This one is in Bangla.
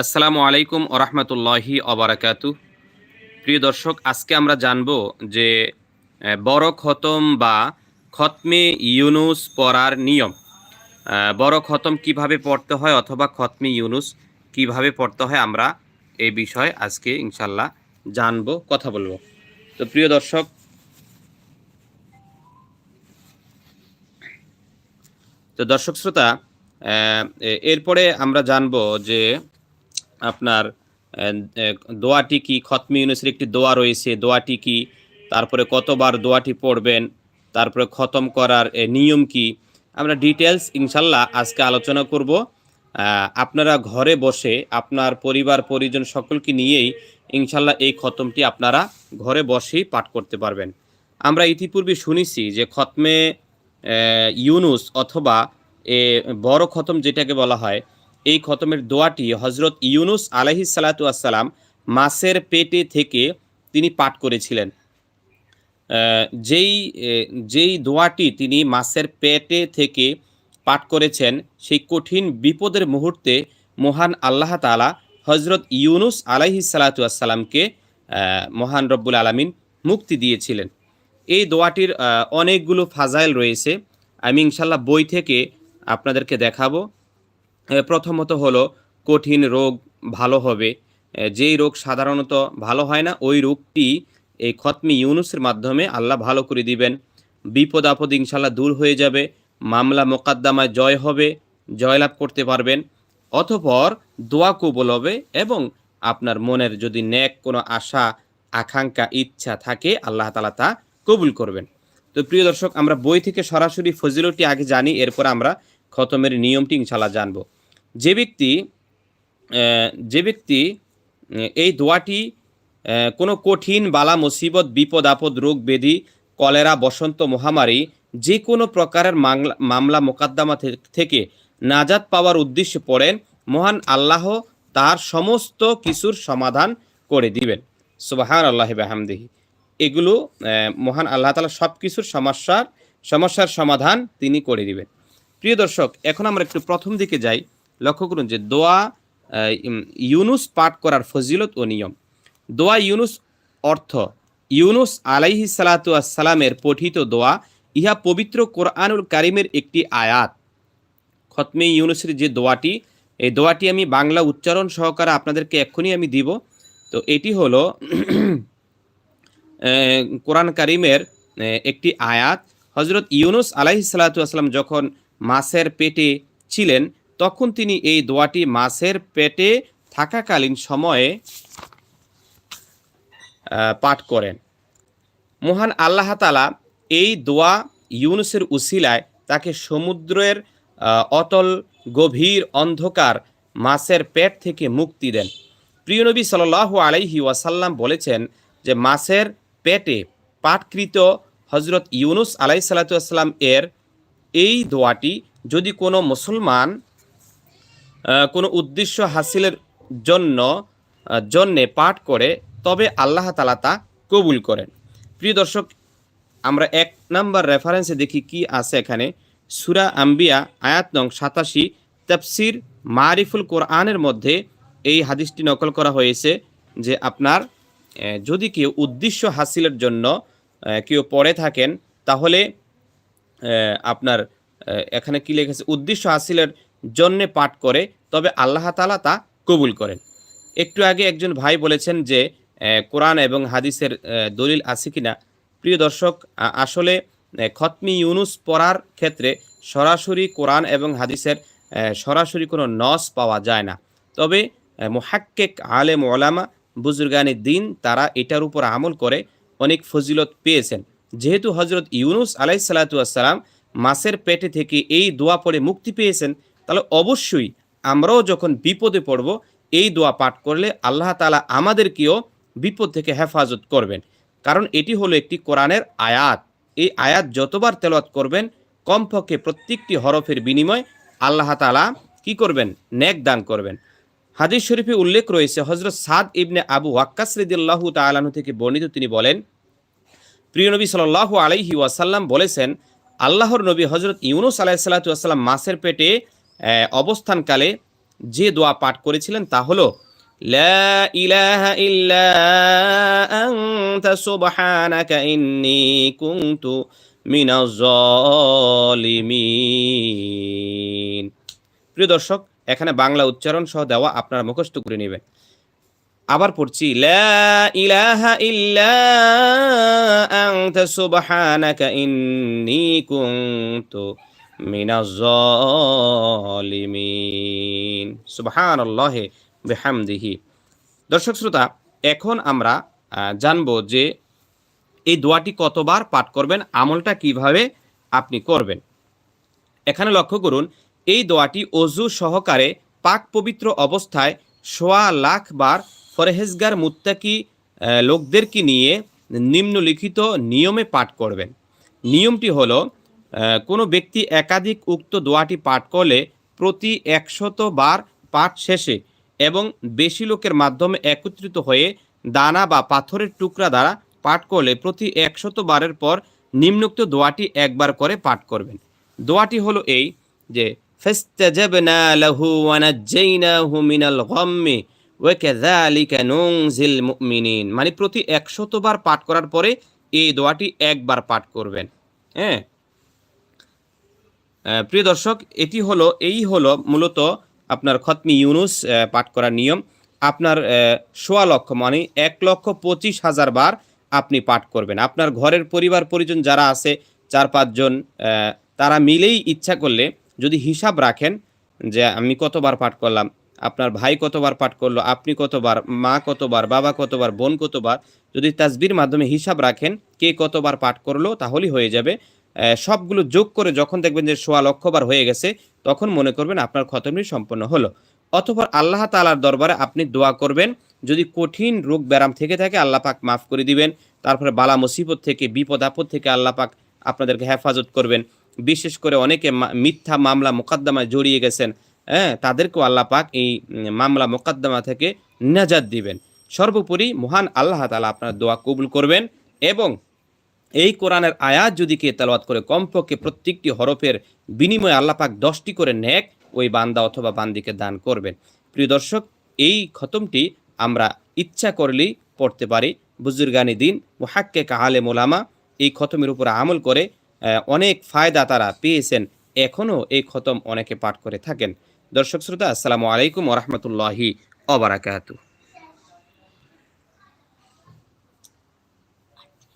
আসসালামু আলাইকুম ওরহমতুল্লাহি অবরাকাতু প্রিয় দর্শক, আজকে আমরা জানব যে বড় খতম বা খতমে ইউনুস পড়ার নিয়ম। বড় খতম কীভাবে পড়তে হয় অথবা খতমে ইউনুস কীভাবে পড়তে হয় আমরা এই বিষয়ে আজকে ইনশাল্লাহ জানব, কথা বলব। তো প্রিয় দর্শক, তো দর্শক শ্রোতা এরপরে আমরা জানব যে আপনার দোয়াটি কি খতমি ইউনুসের একটি দোয়া রয়েছে? দোয়াটি কি? তারপরে কতবার দোয়াটি পড়বেন? তারপরে খতম করার নিয়ম কি? আমরা ডিটেলস ইনশাল্লাহ আজকে আলোচনা করব। আপনারা ঘরে বসে আপনার পরিবার, পরিজন সকলকে নিয়েই ইনশাল্লাহ এই খতমটি আপনারা ঘরে বসেই পাঠ করতে পারবেন। আমরা ইতিপূর্বে শুনেছি যে খতমে ইউনুস অথবা, এ, বড় খতম যেটাকে বলা হয় এই খতমের দোয়াটি হজরত ইউনুস আলহি সালাতু আসসালাম মাসের পেটে থেকে তিনি পাঠ করেছিলেন। যেই যেই দোয়াটি তিনি মাসের পেটে থেকে পাঠ করেছেন, সেই কঠিন বিপদের মুহূর্তে মহান আল্লাহ তালা হজরত ইউনুস আলাইহি সালাতু আসসালামকে মহান রব্বুল আলমিন মুক্তি দিয়েছিলেন। এই দোয়াটির অনেকগুলো ফাজাইল রয়েছে। আমি ইনশাল্লাহ বই থেকে আপনাদেরকে দেখাবো। প্রথমত হলো কঠিন রোগ ভালো হবে। যেই রোগ সাধারণত ভালো হয় না, ওই রোগটি এই খতমি ইউনুসের মাধ্যমে আল্লাহ ভালো করে দিবেন। বিপদ আপদ ইনশাল্লাহ দূর হয়ে যাবে, মামলা মোকদ্দমায় জয় হবে, জয়লাভ করতে পারবেন। অথপর দোয়া কবুল হবে এবং আপনার মনের যদি ন্যাক কোনো আশা, আকাঙ্ক্ষা, ইচ্ছা থাকে, আল্লাহ তালা তা কবুল করবেন। তো প্রিয় দর্শক, আমরা বই থেকে সরাসরি ফজিলটি আগে জানি, এরপর আমরা খতমের নিয়মটি ইনশাল্লাহ জানব। যে ব্যক্তি যে ব্যক্তি এই দোয়াটি কোনো কঠিন বালা, মুসিবত, বিপদ, আপদ, রোগ, ব্যাধি, কলেরা, বসন্ত মহামারী যে কোনো প্রকারের মামলা, মোকদ্দমা থেকে নাজাত পাওয়ার উদ্দেশ্যে পড়েন, মহান আল্লাহ তার সমস্ত কিছুর সমাধান করে দিবেন। সুবাহান আল্লাহ বাহামদিহি। এগুলো মহান আল্লাহ তালা সব কিছুর সমস্যার সমস্যার সমাধান তিনি করে দিবেন। প্রিয় দর্শক, এখন আমরা একটু প্রথম দিকে যাই। লক্ষ্য করুন যে দোয়া ইউনুস পাঠ করার ফজিলত ও নিয়ম। দোয়া ইউনুস অর্থ, ইউনুস আলাইহি সালাতু আসসালামের পঠিত দোয়া, ইহা পবিত্র কোরআনুল কারিমের একটি আয়াত। খতমে ইউনুসের যে দোয়াটি, এই দোয়াটি আমি বাংলা উচ্চারণ সহকারে আপনাদেরকে এক্ষুনি আমি দিব। তো এটি হলো কোরআন কারিমের একটি আয়াত। হজরত ইউনুস আলাইহি সালাতু আসসালাম যখন মাছের পেটে ছিলেন, তখন তিনি এই দোয়াটি মাছের পেটে থাকাকালীন সময়ে পাঠ করেন। মহান আল্লাহ তালা এই দোয়া ইউনুসের উসিলায় তাকে সমুদ্রের অতল, গভীর অন্ধকার মাছের পেট থেকে মুক্তি দেন। প্রিয়নবী সাল আলাইহি ওয়াসাল্লাম বলেছেন যে মাছের পেটে পাঠকৃত হজরত ইউনুস আলাই এর এই দোয়াটি যদি কোনো মুসলমান কোনো উদ্দেশ্য হাসিলের জন্য জন্যে পাঠ করে, তবে আল্লাহ তালা তা কবুল করেন। প্রিয় দর্শক, আমরা এক নাম্বার রেফারেন্সে দেখি কি আছে এখানে। সুরা আম্বিয়া, আয়াত নং সাতাশি, তফসির মারিফুল কোরআনের মধ্যে এই হাদিসটি নকল করা হয়েছে যে আপনার যদি কেউ উদ্দেশ্য হাসিলের জন্য কেউ পড়ে থাকেন, তাহলে আপনার এখানে কি লিখেছে? উদ্দেশ্য হাসিলের জন্যে পাঠ করে, তবে আল্লাহ তালা তা কবুল করেন। একটু আগে একজন ভাই বলেছেন যে কোরআন এবং হাদিসের দলিল আছে কিনা? প্রিয় দর্শক আসলে খতমি ইউনুস পড়ার ক্ষেত্রে সরাসরি কোরআন এবং হাদিসের সরাসরি কোনো নস পাওয়া যায় না। তবে মোহাক্কেক আলেম ওলামা, বুজুর্গানি দিন তারা এটার উপর আমল করে অনেক ফজিলত পেয়েছেন। যেহেতু হজরত ইউনুস আলাই সালাতাম মাছের পেটে থেকে এই দোয়া পড়ে মুক্তি পেয়েছেন, তাহলে অবশ্যই আমরাও যখন বিপদে পড়ব, এই দোয়া পাঠ করলে আল্লাহ তালা আমাদেরকেও বিপদ থেকে হেফাজত করবেন। কারণ এটি হলো একটি কোরআনের আয়াত। এই আয়াত যতবার তেলাওয়াত করবেন, কমপক্ষে প্রত্যেকটি হরফের বিনিময় আল্লাহ তালা কি করবেন? নেক দান করবেন। হাদিস শরীফে উল্লেখ রয়েছে হজরত সাদ ইবনে আবু ওয়াক্কাস তালাহু থেকে বর্ণিত তিনি বলেন প্রিয় নবী সাল্লাহ আলাইহি ওয়াসাল্লাম বলেছেন, আল্লাহর নবী হজরত ইউনুস আলাইসাল্লাতু আসসালাম মাছের পেটে অবস্থানকালে যে দোয়া পাঠ করেছিলেন তা হলো প্রিয় দর্শক, এখানে বাংলা উচ্চারণ সহ দেওয়া আপনারা মুখস্থ করে নেবেন। আবার পড়ছি, লা ইলাহা দর্শক শ্রোতা, এখন আমরা জানব যে এই দোয়াটি কতবার পাঠ করবেন, আমলটা কীভাবে আপনি করবেন। এখানে লক্ষ্য করুন, এই দোয়াটি অজু সহকারে পাক পবিত্র অবস্থায় সোয়া লাখ বার ফরেহেজগার মুত্তাকি লোকদেরকে নিয়ে নিম্নলিখিত নিয়মে পাঠ করবেন। নিয়মটি হলো কোনো ব্যক্তি একাধিক উক্ত দোয়াটি পাঠ করলে প্রতি একশত বার পাঠ শেষে এবং বেশি লোকের মাধ্যমে একত্রিত হয়ে দানা বা পাথরের টুকরা দ্বারা পাঠ করলে প্রতি একশত বারের পর নিম্নোক্ত দোয়াটি একবার করে পাঠ করবেন। দোয়াটি হলো এই যে, ফাস্তাজাবনা লাহু ওয়া নাজ্জাইনাহু মিনাল মানে প্রতি 100 বার পাঠ করার পরে এই দোয়াটি একবার পাঠ করবেন। হ্যাঁ? প্রিয় দর্শক, এটি হলো, এই হলো মূলত আপনার খতমি ইউনুস পাঠ করার নিয়ম। আপনার সোয়া লক্ষ মানে এক লক্ষ পঁচিশ হাজার বার আপনি পাঠ করবেন। আপনার ঘরের পরিবার, পরিজন যারা আছে, চার পাঁচজন তারা মিলেই ইচ্ছা করলে যদি হিসাব রাখেন যে আমি কতবার পাঠ করলাম আপনার ভাই কতবার পাঠ করল, আপনি কতবার, মা কতবার, বাবা কতবার, বোন কতবার, যদি তাসবির মাধ্যমে হিসাব রাখেন কে কতবার পাঠ করল তাহলেই হয়ে যাবে। সবগুলো যোগ করে যখন দেখবেন যে সোয়া লক্ষবার হয়ে গেছে, তখন মনে করবেন আপনার খতমটি সম্পন্ন হলো। অতঃপর আল্লাহ তালার দরবারে আপনি দোয়া করবেন, যদি কঠিন রোগ ব্যারাম থেকে থাকে আল্লাহ পাক মাফ করে দিবেন, তারপরে বালা মুসিবত থেকে, বিপদ আপদ থেকে আল্লাহ পাক আপনাদেরকে হেফাজত করবেন। বিশেষ করে অনেকে মিথ্যা মামলা, মোকদ্দমায় জড়িয়ে গেছেন হ্যাঁ তাদেরকেও আল্লাহ পাক এই মামলা মোকদ্দমা থেকে নাজাদ দিবেন। সর্বোপরি মহান আল্লাহ তালা আপনার দোয়া কবুল করবেন এবং এই কোরআনের আয়াত যদি কে তেলাওয়াত করে, কমপক্ষে প্রত্যেকটি হরফের বিনিময়ে আল্লাহ পাক দশটি করে নেক ওই বান্দা অথবা বান্দিকে দান করবেন। প্রিয় দর্শক, এই খতমটি আমরা ইচ্ছা করলেই পড়তে পারি। বুজুর্গানি দিন মুহাক্কে কাহালে মোলামা এই খতমের উপর আমল করে অনেক ফায়দা তারা পেয়েছেন। এখনও এই খতম অনেকে পাঠ করে থাকেন। দর্শক শ্রোতা আসসালামু আলাইকুম ওরহমতুল্লাহি অবরাকাতু